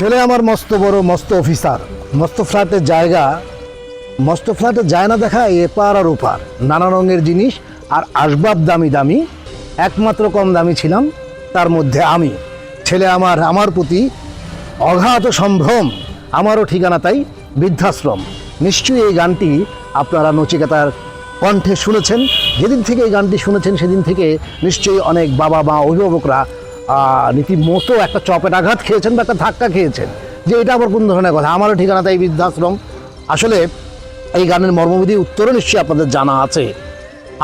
ছেলে আমার মস্ত বড়, মস্ত অফিসার। মস্ত ফ্ল্যাটের জায়গা। মস্ত ফ্ল্যাটে যায় না দেখা এপার আর ওপার নানা রঙের জিনিস আর আসবাব দামি দামি। একমাত্র কম দামি ছিলাম, তার মধ্যে আমি। ছেলে আমার আমার প্রতি অগাধ সম্ভ্রম, আমারও ঠিকানা তাই, বৃদ্ধাশ্রম। নিশ্চয়ই এই গানটি আপনারা নচিকেতার কণ্ঠে শুনেছেন। যেদিন থেকে এই গানটি শুনেছেন, সেদিন থেকে নিশ্চয়ই অনেক বাবা মা অভিভাবকরা রীতিমতো একটা চপের আঘাত খেয়েছেন বা একটা ধাক্কা খেয়েছেন। যে এটা আবার কোন ধরনের কথা? আমারও ঠিকানা তাই বৃদ্ধাশ্রম। আসলে এই গানের মর্মবিধি উত্তরও নিশ্চয়ই আপনাদের জানা আছে।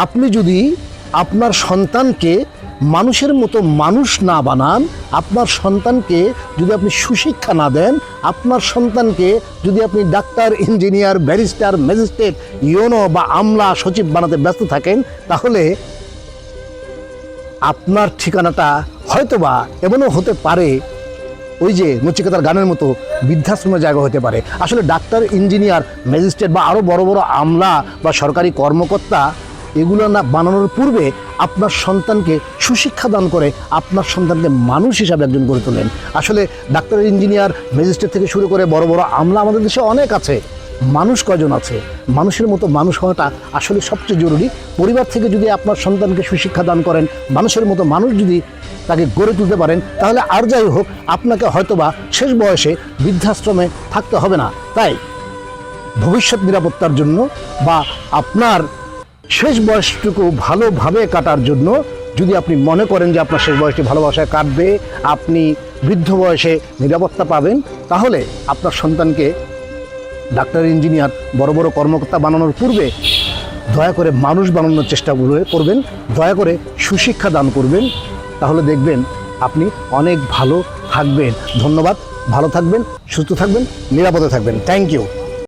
আপনি যদি আপনার সন্তানকে মানুষের মতো মানুষ না বানান, আপনার সন্তানকে যদি আপনি সুশিক্ষা না দেন, আপনার সন্তানকে যদি আপনি doctor, engineer, barrister, magistrate UNO বা আমলা সচিব বানাতে ব্যস্ত থাকেন, তাহলে আপনার ঠিকানাটা হয়তোবা এমনও হতে পারে, ওই যে নচিকেতার গানের মতো বৃদ্ধাশ্রমের জায়গা হতে পারে। আসলে ডাক্তার, ইঞ্জিনিয়ার, ম্যাজিস্ট্রেট বা আরও বড় বড় আমলা বা সরকারি কর্মকর্তা, এগুলো না বানানোর পূর্বে আপনার সন্তানকে সুশিক্ষা দান করে আপনার সন্তানকে মানুষ হিসাবে একজন গড়ে তোলেন। আসলে ডাক্তার, ইঞ্জিনিয়ার, ম্যাজিস্ট্রেট থেকে শুরু করে বড় বড় আমলা আমাদের দেশে অনেক আছে। মানুষ কজন আছে? মানুষের মতো মানুষ হওয়াটা আসলে সবচেয়ে জরুরি। পরিবার থেকে যদি আপনার সন্তানকে সুশিক্ষা দান করেন, মানুষের মতো মানুষ যদি তাকে গড়ে তুলতে পারেন, তাহলে আর যাই হোক, আপনাকে হয়তোবা শেষ বয়সে বৃদ্ধাশ্রমে থাকতে হবে না। তাই ভবিষ্যৎ নিরাপত্তার জন্য বা আপনার শেষ বয়সটুকু ভালোভাবে কাটার জন্য যদি আপনি মনে করেন যে আপনার শেষ বয়সটি ভালোবাসায় কাটবে, আপনি বৃদ্ধ বয়সে নিরাপত্তা পাবেন, তাহলে আপনার সন্তানকে ডাক্তার, ইঞ্জিনিয়ার, বড় বড় কর্মকর্তা বানানোর পূর্বে দয়া করে মানুষ বানানোর চেষ্টা করে- করবেন, দয়া করে সুশিক্ষা দান করবেন। তাহলে দেখবেন আপনি অনেক ভালো থাকবেন। ধন্যবাদ। ভালো থাকবেন, সুস্থ থাকবেন, নিরাপদে থাকবেন। Thank you